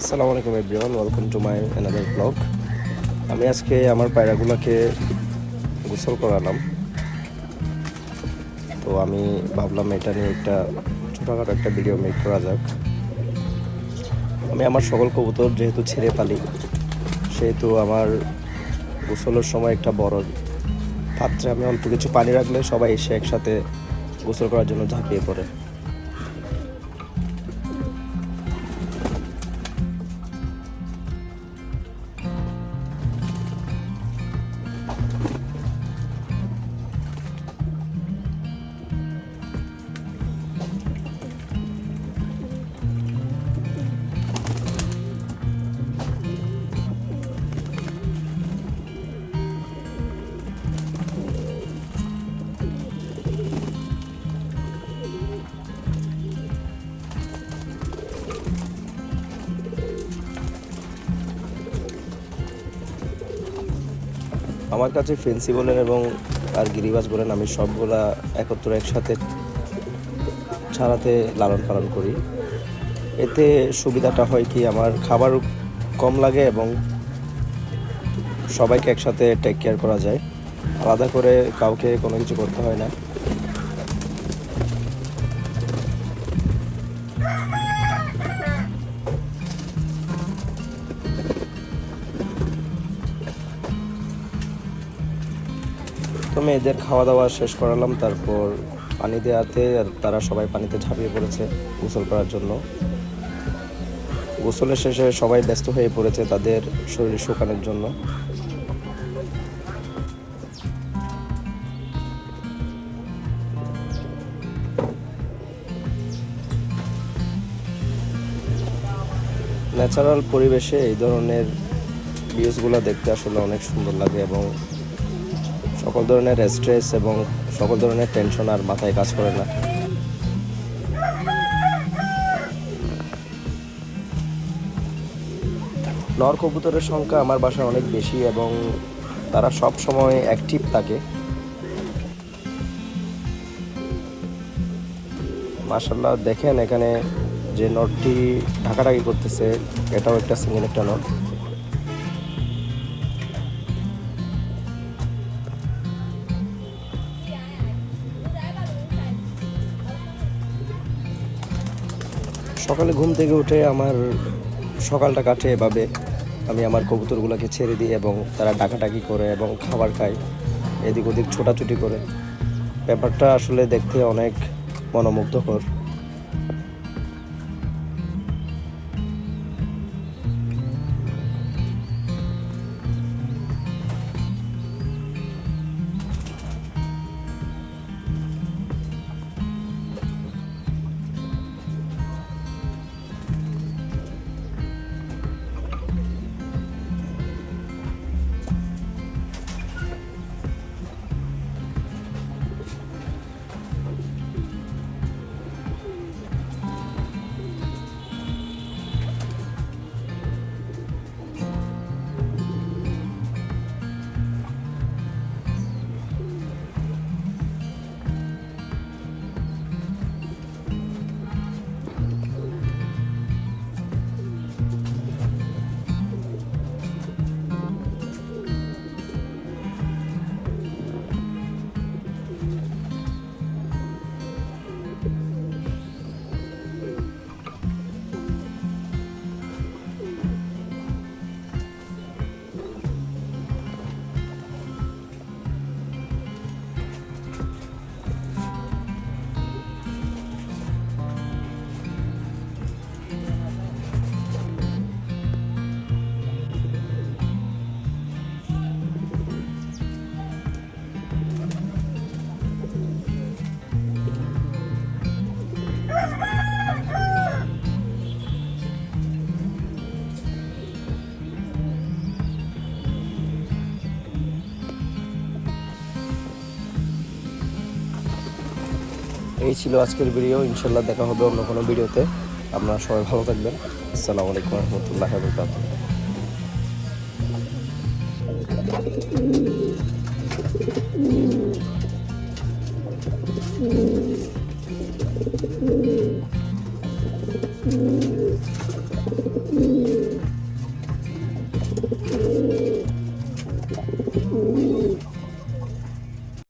আসসালামু আলাইকুম everyone welcome to my another blog আমি আজকে আমার পায়রাগুলোকে গোসল করালাম। তো আমি ভাবলাম এটা নিয়ে একটা ছোটোখাটো একটা ভিডিও মেক করা যাক। আমি আমার সকল কবুতর যেহেতু ছেড়ে পালি সেহেতু আমার গোসলের সময় একটা বড় পাত্রে আমি অল্প কিছু পানি রাখলে সবাই এসে একসাথে গোসল করার জন্য ঝাঁপিয়ে পড়ে। আমার কাছে ফেন্সি বলেন এবং আর গিরিবাজ বলেন, আমি সবগুলা একত্র একসাথে ছাড়াতে লালন পালন করি। এতে সুবিধাটা হয় কি, আমার খাবার কম লাগে এবং সবাইকে একসাথে টেক কেয়ার করা যায়। আলাদা করে কাউকে কোনো কিছু করতে হয় না। তো মেয়েদের খাওয়া দাওয়া শেষ করালাম, তারপর পানি দেওয়াতে তারা সবাই পানিতে ঝাঁপিয়ে পড়েছে গোসল করার জন্য। গোসলের শেষে সবাই ব্যস্ত হয়ে পড়েছে তাদের শরীর শুকানোর জন্য। ন্যাচারাল পরিবেশে এই ধরনের ভিউজগুলো দেখতে আসলে অনেক সুন্দর লাগে এবং সকল ধরনের স্ট্রেস এবং সকল ধরনের টেনশন আর মাথায় কাজ করে না। নর কবুতরের সংখ্যা আমার বাসায় অনেক বেশি এবং তারা সব সময় অ্যাক্টিভ থাকে। মার্শাল্লাহ দেখেন এখানে যে নটটি ঢাকাঢাকি করতেছে, এটাও একটা সিঙ্গেল একটা নট সকালে ঘুম থেকে উঠে আমার সকালটা কাটে এভাবে। আমি আমার কবুতরগুলোকে ছেড়ে দিই এবং তারা ডাকাডাকি করে এবং খাবার খায়, এদিক ওদিক ছোটাছুটি করে। ব্যাপারটা আসলে দেখতে অনেক মনোমুগ্ধকর। এই ছিল আজকের ভিডিও। ইনশাল্লাহ দেখা হবে অন্য কোনো ভিডিওতে। আপনারা সবাই ভালো থাকবেন। আসসালামু আলাইকুম রহমতুল্লাহ